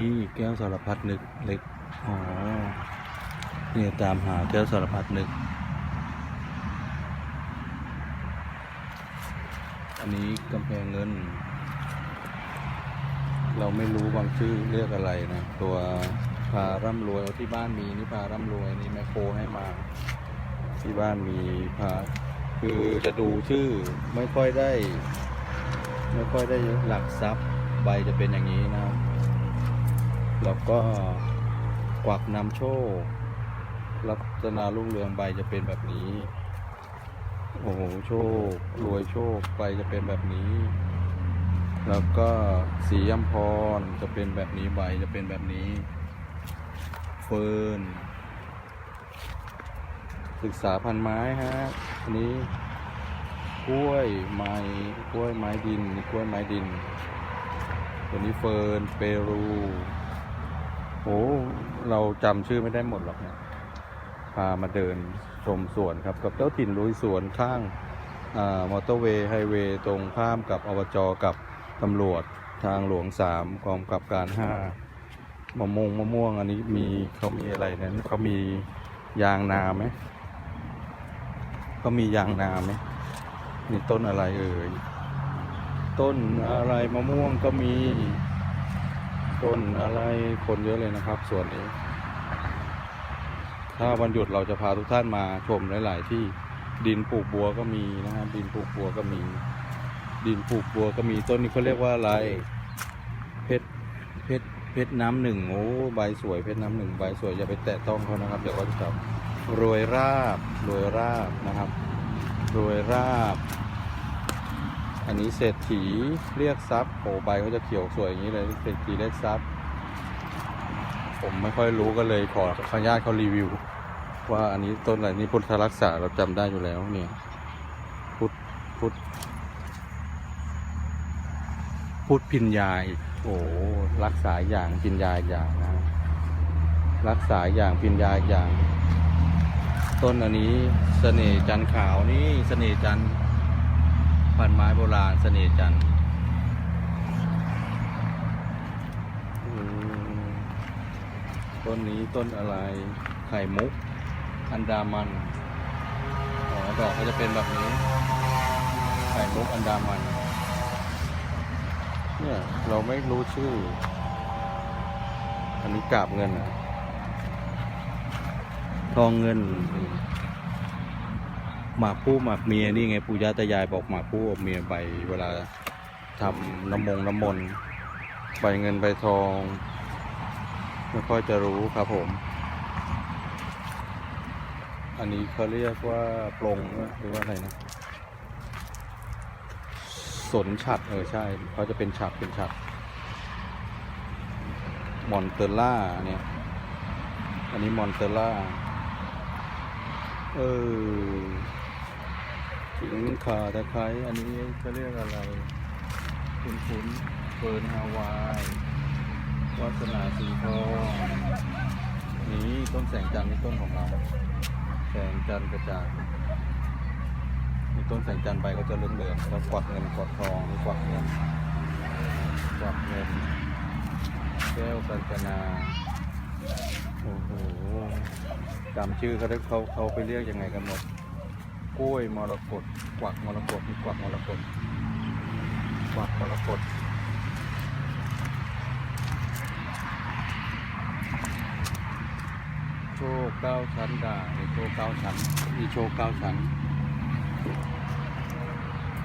นี่แก้วสารพัดนึกเล็ก อ๋อ เนี่ยตามหาแก้วสารพัดนึก อันนี้กำแพงเงิน เราไม่รู้บางชื่อเรียกอะไรนะ ตัวพาร่ำรวยเอาที่บ้านมีนี่พาร่ำรวยนี่แมคโครให้มาที่บ้านมีพาคือจะดูชื่อไม่ค่อยได้ ไม่ค่อยได้หลักทรัพย์ใบจะเป็นอย่างนี้นะครับ แล้วก็กวักนำโชคลัคนารุ่งเรืองใบจะเป็นแบบนี้ โอ้โหโชค รวยโชคใบจะเป็นแบบนี้ แล้วก็สียมพรจะเป็นแบบนี้ใบจะเป็นแบบนี้ เฟิร์นศึกษาพันไม้ฮะอันนี้กล้วยไม้กล้วยไม้ดินกล้วยไม้ดิน ตัวนี้เฟิร์นเปรู โอ้เราจำชื่อไม่ได้หมดหรอกเนี่ยพามาเดินชมสวนครับ กับเจ้าถิ่นลุยสวนข้างอ่ามอเตอร์เวย์ไฮเวย์ตรงข้ามกับอบจกับตำรวจทางหลวงสามกองกับการห้ามะม่วงมะม่วง อันนี้มีเขามีอะไรนั้นเขามียางนาไหมเขามียางนาไหมนี่ต้นอะไรเอ่ยต้นอะไรมะม่วงก็มี ต้นอะไรคนเยอะเลยนะครับ ส่วนนี้ ถ้าวันหยุดเราจะพาทุกท่านมาชมหลาย ๆ ที่ดินปลูกบัวก็มีนะครับดินปลูกบัวก็มี ดินปลูกบัวก็มีต้นนี้เขาเรียกว่าอะไรเพชรเพชรเพชรน้ำหนึ่งโอ้ใบสวยเพชรน้ำหนึ่งใบสวยอย่าไปแตะต้องเขานะครับเดี๋ยวเขาจะจับโรยราบโรยราบนะครับโรยราบ อันนี้เศรษฐีเรียกทรัพย์โอ้ใบเขาจะเขียวสวยอย่างนี้เลยเศรษฐีเรียกทรัพย์ ผมไม่ค่อยรู้ก็เลยขอขออนุญาตเขารีวิว ว่าอันนี้ต้นอะไรนี่พุทธรักษาเราจำได้อยู่แล้วเนี่ย พุทธพุทธพุทธพินยาอีกโอ้รักษาอย่างพินยาอีกอย่างนะ รักษาอย่างพินยาอีกอย่าง ต้นอันนี้เสน่ห์จันขาวนี่เสน่ห์จันทร์ พันไม้โบราณเสน่ห์จันทร์ต้นนี้ต้นอะไร ไข่มุก อันดามัน อ๋อ ดอกก็จะเป็นแบบนี้ ไข่มุกอันดามัน เนี่ย เราไม่รู้ชื่อ อันนี้กาบเงิน ทองเงิน หมากผู้หมากเมียนี่ไงปู่ย่าตายายบอกหมากผู้เมียใบเวลาทำน้ำมงน้ำมนต์ใบเงินใบทองไม่ค่อยจะรู้ครับผม อันนี้เขาเรียกว่าปลงหรือว่าอะไรนะสนฉัดเออใช่เขาจะเป็นฉัดเป็นฉัดมอนเตอร่าเนี่ยอันนี้มอนเตอร่าเออ ขิงขาตะไคร้อันนี้เขาเรียกอะไร คุณคุณเฟิร์นฮาวายวัสนาสีทองนี่ต้นแสงจันทร์นี่ต้นของเรา แสงจันทร์กระจางนี่ต้นแสงจันทร์ใบก็จะเหลืองแล้วกวักเงินกวักทองกวักเงินกวักเงินแก้วกัญจนาโอ้โหจำชื่อเขาได้เขาเขาไปเรียกยังไงกันหมด กล้วยมรกตกวักมรกตนี่กวักมรกตกวักมรกตโชคเก้าชั้นด่างโชคเก้าชั้นมีโชคเก้าชั้น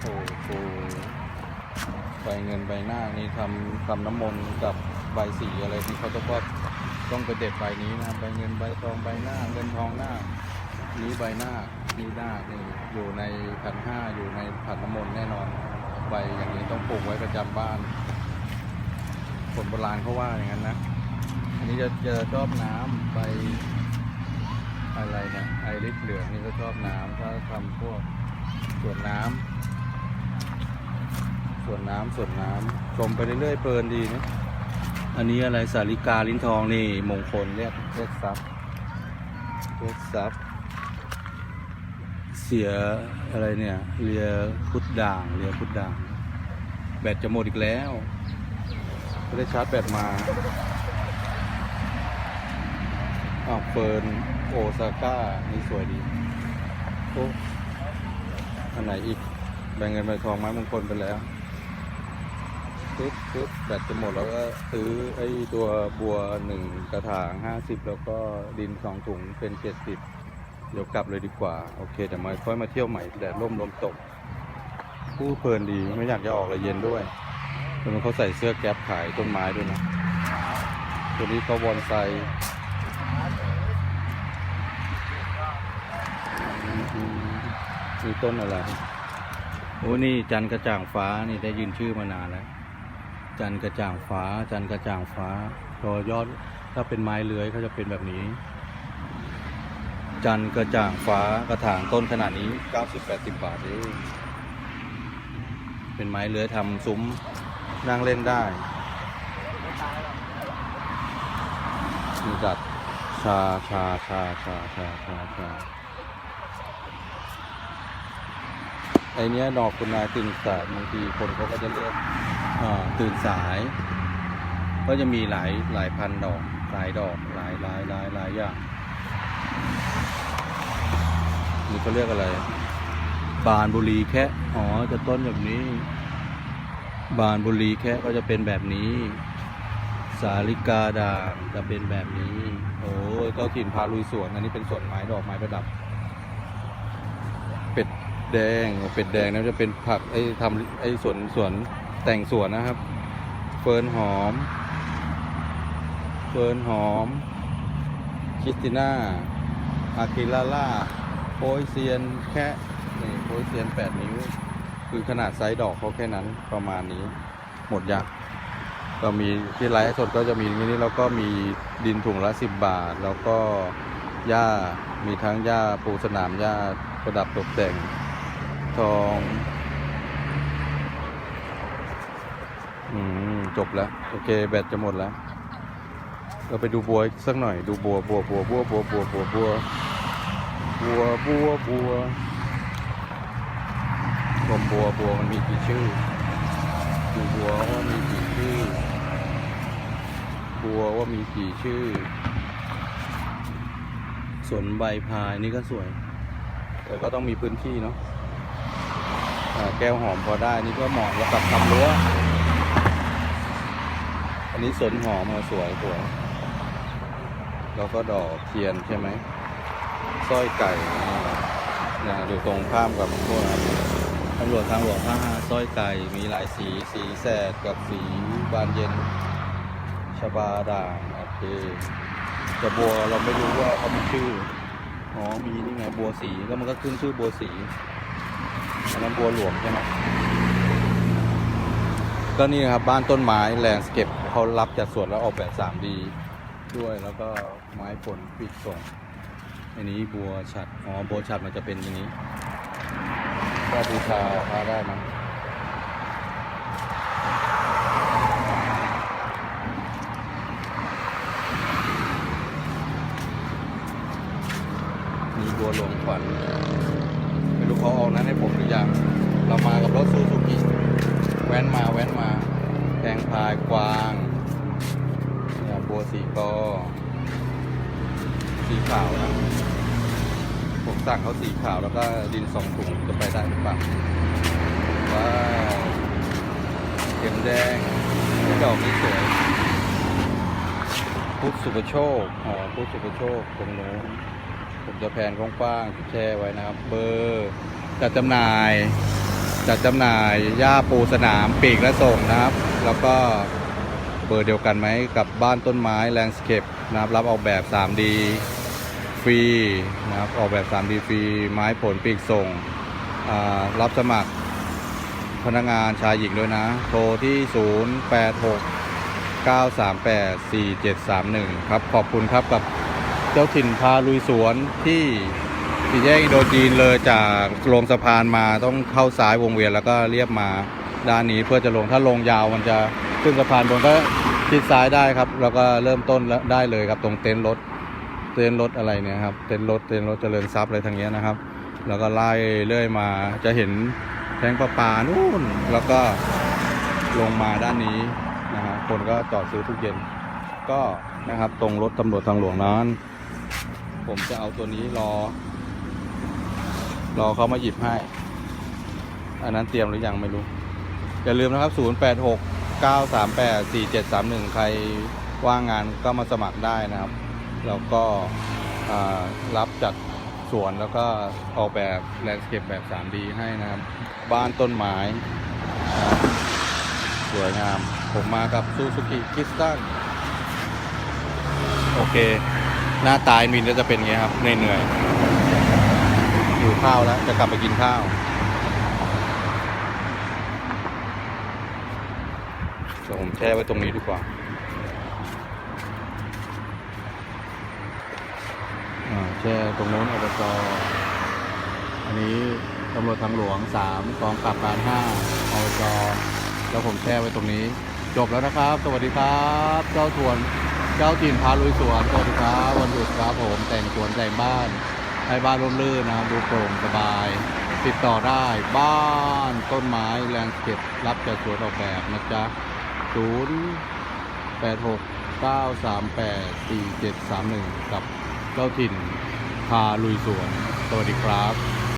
โอ้โหใบเงินใบหน้านี่ทำทำน้ำมนต์กับใบสีอะไรที่เขาต้องก็ต้องไปเด็ดใบนี้นะใบเงินใบทองใบหน้า เงินทองหน้านี้ใบหน้า นี้หน้นี่อยู่ในขันห้าอยู่ในผัดน้ำมนต์แน่นอนใบอย่างนี้ต้องปลูกไว้ประจำบ้านคนโบราณเขาว่าอย่างนั้นนะอันนี้จะจะชอบน้ำใบอะไรนะไอริสเหลืองนี่ก็ชอบน้ำถ้าทำพวกสวนน้ำสวนน้ำสวนน้ำชมไปเรื่อยๆเพลินดีนะอันนี้อะไรสาริกาลิ้นทองนี่มงคลเรียกเรียกทรัพย์เรียกทรัพย์ เสียอะไรเนี่ยเรือพุทธด่างเรือพุทธด่าง แบตจะหมดอีกแล้วไม่ได้ชาร์จแบตมาอ้าวเฟิร์นโอซาก้านี่สวยดีโอ้อันไหนอีก แบ่งเงินไปทองไม้มงคลไปแล้วปึ๊บปึ๊บแบตจะหมดแล้วก็ซื้อไอ้ตัวบัวหนึ่งกระถางห้าสิบแล้วก็ดินสองถุงเป็นเจ็ดสิบ เดี๋ยวกลับเลยดีกว่า โอเคเดี๋ยวมาค่อยมาเที่ยวใหม่แดดร่มลมตก ผู้เพลินดีไม่อยากจะออกเลยเย็นด้วยแล้วมันเขาใส่เสื้อแก๊ปขายต้นไม้ด้วยนะตัวนี้เขาบอนไซอืมมีต้นอะไร โอ้นี่จันกระจ่างฟ้านี่ได้ยินชื่อมานานแล้ว จันกระจ่างฟ้า จันกระจ่างฟ้า ตัวยอดถ้าเป็นไม้เลื้อยเขาจะเป็นแบบนี้ จันทร์กระจ่างฟ้ากระถางต้นขนาดนี้ 90-80 บาทเองเป็นไม้เลื้อยทำซุ้มนั่งเล่นได้มีจัดชาชาชาชาชาชาชาไอเนี้ยดอกคุณนายตื่นสายบางทีคนเขาก็จะเรียกอ่าตื่นสาย ก็จะมีหลายหลายพันดอกหลายดอกหลายหลายหลายหลายอย่าง เขาเรียกอะไร บานบุรีแค่อ๋อจะต้นแบบนี้ บานบุรีแค่ก็จะเป็นแบบนี้ สาลิกาด่างจะเป็นแบบนี้ โอ้ยเจ้าถิ่นพาลุยสวน อันนี้เป็นสวนไม้ดอกไม้ประดับ เป็ดแดงเป็ดแดงนะจะเป็นผักไอ้ทำไอ้สวนสวนแต่งสวนนะครับ เฟิร์นหอม เฟิร์นหอมคริสติน่าอาคิลาล่า โพยเซียนแค่นี่โพยเซียนแปดนิ้ว คือขนาดไซส์ดอกเขาแค่นั้นประมาณนี้ หมดยักก็มีที่ไลฟ์สดก็จะมีอย่างนี้แล้วก็มีดินถุงละสิบบาท แล้วก็หญ้ามีทั้งหญ้าปูสนามหญ้าประดับตกแต่งทองอืมจบแล้ว โอเค แบตจะหมดแล้ว เราไปดูบัวสักหน่อยดูบัวบัวบัวบัวบัวบัวบัวบัว บัวบัวบัวลมบัวบัวมันมีกี่ชื่อดูบัวว่ามีกี่ชื่อ บัวว่ามีกี่ชื่อสวนใบพายนี่ก็สวย แต่ก็ต้องมีพื้นที่เนาะแก้วหอมพอได้นี่ก็เหมาะแล้วกับทำรั้วอันนี้สวนหอมอะสวยสวยแล้วก็ดอกเทียนใช่ไหม สร้อยไก่นะอยู่ตรงข้ามกับพวกตำรวจทางหลวงท่าห้าสร้อยไก่มีหลายสีสีแสดกับสีบานเย็นชบาด่างโอเคแต่บัวเราไม่รู้ว่าเขามีชื่ออ๋อมีนี่ไงบัวสีแล้วมันก็ขึ้นชื่อบัวสีอันนั้นบัวหลวงใช่ไหมก็นี่ครับบ้านต้นไม้แลนด์สเก็ปเขารับจัดสวนแล้วออกแบบ 3D ด้วยแล้วก็ไม้ผลปิดส่ง อันนี้บัวฉัดอ๋อบัวฉัดมันจะเป็นอย่างนี้ก็บูชาพระได้มั้งมีบัวหลวงขวัญไม่รู้เขาเอานั้นให้ผมหรือยัง เรามากับรถซูซูกิแว้นมาแว้นมาแตงพายกวางเนี่ยบัวสีกอ สีขาวนะ ผมสั่งเขาสีขาวแล้วก็ดินสองถุงจะไปได้หรือเปล่าว้าวเข็มแดงนี่ดอกนี้สวยพุทธสุปโชคอ๋อพุทธสุปโชคตรงโน้นผมจะแผนกว้างๆแช่ไว้นะครับ เบอร์จัดจำหน่ายจัดจำหน่ายหญ้าปูสนามปีกและส่งนะครับ แล้วก็เบอร์เดียวกันไหมกับบ้านต้นไม้แลนด์สเคปนะครับ รับออกแบบ 3D ฟรีนะครับออกแบบ 3D ฟรีไม้ผลปีกส่ง รับสมัครพนักงานชายหญิงด้วยนะ โทรที่ 086 938 4731 ครับ ขอบคุณครับกับเจ้าถิ่นพาลุยสวนที่สี่แยกอินโดจีนเลยจากลงสะพานมาต้องเข้าซ้ายวงเวียนแล้วก็เรียบมาด้านนี้เพื่อจะลงถ้าลงยาวมันจะขึ้นสะพานบนก็ชิดซ้ายได้ครับ แล้วก็เริ่มต้นได้เลยครับตรงเต็นท์รถ เต็นรถอะไรเนี่ยครับเต็นรถเต็นรถเจริญทรัพย์อะไรทางเนี้ยนะครับ แล้วก็ไล่เรื่อยมาจะเห็นแทงประปานู่นแล้วก็ลงมาด้านนี้นะฮะคนก็จอดซื้อทุกเย็น ก็นะครับตรงรถตำรวจทางหลวงนั้น ผมจะเอาตัวนี้รอ รอเขามาหยิบให้ อันนั้นเตรียมหรือยังไม่รู้ อย่าลืมนะครับ 086 938 4731 ใครว่างงานก็มาสมัครได้นะครับ แล้วก็รับจัดสวนแล้วก็ออกแบบแลนด์สเคปแบบ 3D ให้นะครับ บ้านต้นไม้สวยงาม ผมมากับซูซูกิคิสตันโอเค หน้าตายมินก็จะเป็นอย่างงี้ครับเหนื่อยๆอยู่ข้าวแล้ว จะกลับไปกินข้าวเดี๋ยวผมแช่ไว้ตรงนี้ดีกว่า อ่า แช่ตรงโน้นอบจอันนี้ตำรวจทางหลวงสามกองกลับการห้าอบจแล้วผมแช่ไว้ตรงนี้ จบแล้วนะครับ สวัสดีครับ เจ้าทวนเจ้าถิ่นพาลุยสวนสวัสดีครับวันหยุดครับผมแต่งสวนแต่งบ้านให้บ้านร่มรื่นนะครับดูโปร่งสบาย ติดต่อได้บ้านต้นไม้แลนด์สเคปรับจัดสวนออกแบบนะจ๊ะศูนย์แปดหกเก้าสามแปดสี่เจ็ดสามหนึ่งกับ เจ้าถิ่นพาลุยสวน สวัสดีครับ